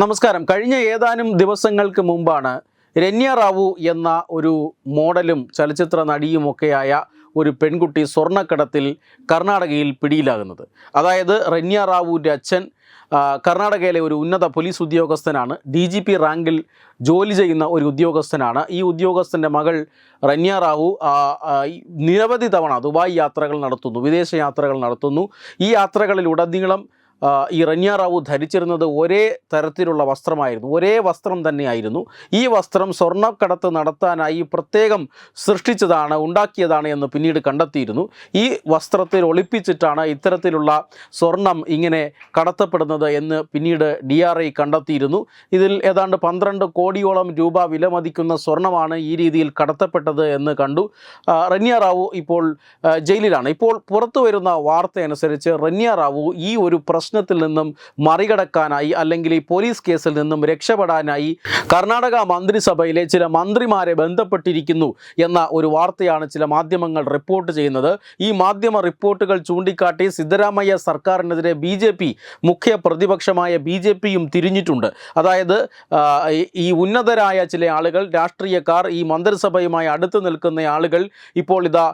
നമസ്കാരം. കഴിഞ്ഞ ഏതാനും ദിവസങ്ങൾക്ക് മുമ്പാണ് രന്യ റാവു എന്ന ഒരു മോഡലും ചലച്ചിത്ര നടിയുമൊക്കെയായ ഒരു പെൺകുട്ടി സ്വർണക്കടത്തിൽ കർണാടകയിൽ പിടിയിലാകുന്നത്. അതായത് രന്യ റാവുവിന്റെ അച്ഛൻ കർണാടകയിലെ ഒരു ഉന്നത പോലീസ് ഉദ്യോഗസ്ഥനാണ്. ഡി ജി പി റാങ്കിൽ ജോലി ചെയ്യുന്ന ഒരു ഉദ്യോഗസ്ഥനാണ്. ഈ ഉദ്യോഗസ്ഥന്റെ മകൾ റന്യ റാവു നിരവധി തവണ ദുബായ് യാത്രകൾ നടത്തുന്നു വിദേശ യാത്രകൾ നടത്തുന്നു. ഈ യാത്രകളിലുടനീളം ഈ റന്യ റാവു ധരിച്ചിരുന്നത് ഒരേ തരത്തിലുള്ള വസ്ത്രമായിരുന്നു. ഒരേ വസ്ത്രം തന്നെയായിരുന്നു. ഈ വസ്ത്രം സ്വർണക്കടത്ത് നടത്താനായി പ്രത്യേകം സൃഷ്ടിച്ചതാണ് ഉണ്ടാക്കിയതാണ് എന്ന് പിന്നീട് കണ്ടെത്തിയിരുന്നു. ഈ വസ്ത്രത്തിൽ ഒളിപ്പിച്ചിട്ടാണ് ഇത്തരത്തിലുള്ള സ്വർണം ഇങ്ങനെ കടത്തപ്പെടുന്നത് എന്ന് പിന്നീട് ഡി ആർ ഐ കണ്ടെത്തിയിരുന്നു. ഇതിൽ ഏതാണ്ട് പന്ത്രണ്ട് കോടിയോളം രൂപ വിലമതിക്കുന്ന സ്വർണമാണ് ഈ രീതിയിൽ കടത്തപ്പെട്ടത് എന്ന് കണ്ടു. റന്യ റാവു ഇപ്പോൾ ജയിലിലാണ്. ഇപ്പോൾ പുറത്തു വരുന്ന വാർത്ത അനുസരിച്ച് റന്യ റാവു ഈ ഒരു പ്രശ്നത്തിൽ നിന്നും മറികടക്കാനായി അല്ലെങ്കിൽ ഈ പോലീസ് കേസിൽ നിന്നും രക്ഷപ്പെടാനായി കർണാടക മന്ത്രിസഭയിലെ ചില മന്ത്രിമാരെ ബന്ധപ്പെട്ടിരിക്കുന്നു എന്ന ഒരു വാർത്തയാണ് ചില മാധ്യമങ്ങൾ റിപ്പോർട്ട് ചെയ്യുന്നത്. ഈ മാധ്യമ റിപ്പോർട്ടുകൾ ചൂണ്ടിക്കാട്ടി സിദ്ധരാമയ്യ സർക്കാരിനെതിരെ ബി ജെ പി മുഖ്യ പ്രതിപക്ഷമായ ബി ജെ പിയും തിരിഞ്ഞിട്ടുണ്ട്. അതായത് ഈ- ഉന്നതരായ ചില ആളുകൾ രാഷ്ട്രീയക്കാർ ഈ മന്ത്രിസഭയുമായി അടുത്ത് നിൽക്കുന്ന ആളുകൾ ഇപ്പോൾ ഇതാ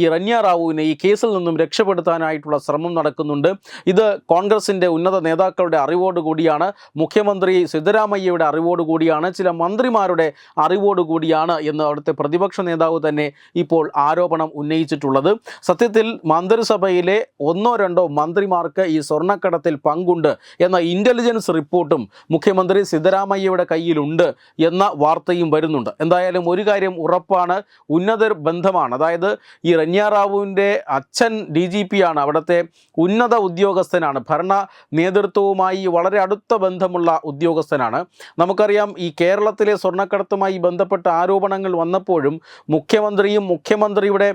ഈ റന്യ റാവുവിനെ ഈ കേസിൽ നിന്നും രക്ഷപ്പെടുത്താനായിട്ടുള്ള ശ്രമം നടക്കുന്നുണ്ട്. ഇത് കോൺഗ്രസിന്റെ ഉന്നത നേതാക്കളുടെ അറിവോടുകൂടിയാണ് മുഖ്യമന്ത്രി സിദ്ധരാമയ്യയുടെ അറിവോടുകൂടിയാണ് ചില മന്ത്രിമാരുടെ അറിവോടുകൂടിയാണ് എന്ന് അവിടുത്തെ പ്രതിപക്ഷ നേതാവ് തന്നെ ഇപ്പോൾ ആരോപണം ഉന്നയിച്ചിട്ടുള്ളത്. സത്യത്തിൽ മന്ത്രിസഭയിലെ ഒന്നോ രണ്ടോ മന്ത്രിമാർക്ക് ഈ സ്വർണക്കടത്തിൽ പങ്കുണ്ട് എന്ന ഇന്റലിജൻസ് റിപ്പോർട്ടും മുഖ്യമന്ത്രി സിദ്ധരാമയ്യയുടെ കയ്യിലുണ്ട് എന്ന വാർത്തയും വരുന്നുണ്ട്. എന്തായാലും ഒരു കാര്യം ഉറപ്പാണ് ഉന്നത ബന്ധമാണ്. അതായത് ഈ റന്യാറാവുവിന്റെ അച്ഛൻ ഡി ജി പി ആണ് അവിടുത്തെ ഉന്നത ഉദ്യോഗസ്ഥനാണ്. ഭരണ നേതൃത്വവുമായി വളരെ അടുത്ത ബന്ധമുള്ള ഉദ്യോഗസ്ഥനാണ്. നമുക്കറിയാം ഈ കേരളത്തിലെ സ്വർണക്കടത്തുമായി ബന്ധപ്പെട്ട ആരോപണങ്ങൾ വന്നപ്പോഴും മുഖ്യമന്ത്രിയും മുഖ്യമന്ത്രിയുടെ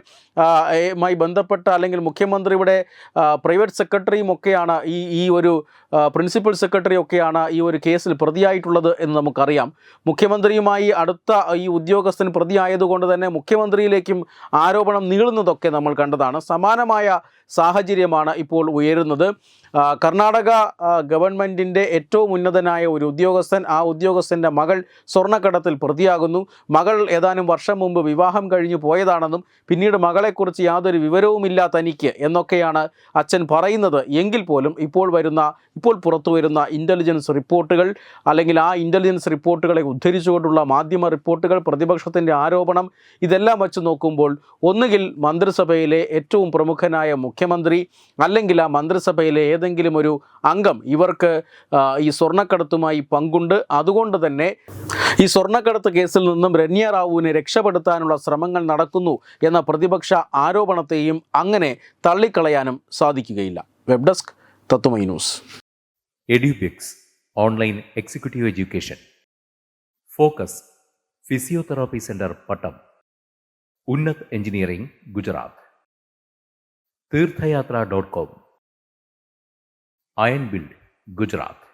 മായി ബന്ധപ്പെട്ട അല്ലെങ്കിൽ മുഖ്യമന്ത്രിയുടെ പ്രൈവറ്റ് സെക്രട്ടറിയും ഒക്കെയാണ് ഈ ഈ ഒരു പ്രിൻസിപ്പൽ സെക്രട്ടറി ഒക്കെയാണ് ഈ ഒരു കേസിൽ പ്രതിയായിട്ടുള്ളത് എന്ന് നമുക്കറിയാം. മുഖ്യമന്ത്രിയുമായി അടുത്ത ഈ ഉദ്യോഗസ്ഥൻ പ്രതിയായതുകൊണ്ട് തന്നെ മുഖ്യമന്ത്രിയിലേക്കും ആരോപണം നീളുന്നതൊക്കെ നമ്മൾ കണ്ടതാണ്. സമാനമായ സാഹചര്യമാണ് ഇപ്പോൾ ഉയരുന്നത്. കർണാടക ഗവൺമെന്റിന്റെ ഏറ്റവും ഉന്നതനായ ഒരു ഉദ്യോഗസ്ഥൻ. ആ ഉദ്യോഗസ്ഥന്റെ മകൾ സ്വർണക്കടത്തിൽ പ്രതിയാകുന്നു. മകൾ ഏതാനും വർഷം മുമ്പ് വിവാഹം കഴിഞ്ഞു പോയതാണെന്നും പിന്നീട് മകളെക്കുറിച്ച് യാതൊരു വിവരവുമില്ല തനിക്ക് എന്നൊക്കെയാണ് അച്ഛൻ പറയുന്നത്. എങ്കിൽ പോലും ഇപ്പോൾ വരുന്ന ഇപ്പോൾ പുറത്തു വരുന്ന ഇന്റലിജൻസ് റിപ്പോർട്ടുകൾ അല്ലെങ്കിൽ ആ ഇന്റലിജൻസ് റിപ്പോർട്ടുകളെ ഉദ്ധരിച്ചുകൊണ്ടുള്ള മാധ്യമ റിപ്പോർട്ടുകൾ പ്രതിപക്ഷത്തിന്റെ ആരോപണം ഇതെല്ലാം വച്ച് നോക്കുമ്പോൾ ഒന്നുകിൽ മന്ത്രിസഭയിലെ ഏറ്റവും പ്രമുഖനായ മുഖ്യമന്ത്രി അല്ലെങ്കിൽ ആ മന്ത്രിസഭയിലെ ഏതെങ്കിലും ഒരു അംഗം ഇവർക്ക് ഈ സ്വർണക്കടത്തുമായി പങ്കുണ്ട്. അതുകൊണ്ട് തന്നെ ഈ സ്വർണക്കടത്ത് കേസിൽ നിന്നും രന്യ റാവുവിനെ രക്ഷപ്പെടുത്താനുള്ള ശ്രമങ്ങൾ നടക്കുന്നു എന്ന പ്രതിപക്ഷ ആരോപണത്തെയും അങ്ങനെ തള്ളിക്കളയാനും സാധിക്കുകയില്ല. Web desk Thathumai news. Edubix online executive education. Focus physiotherapy centre Pattom. Unnath engineering Gujarat. Theerthayathra dot com. Ion build Gujarat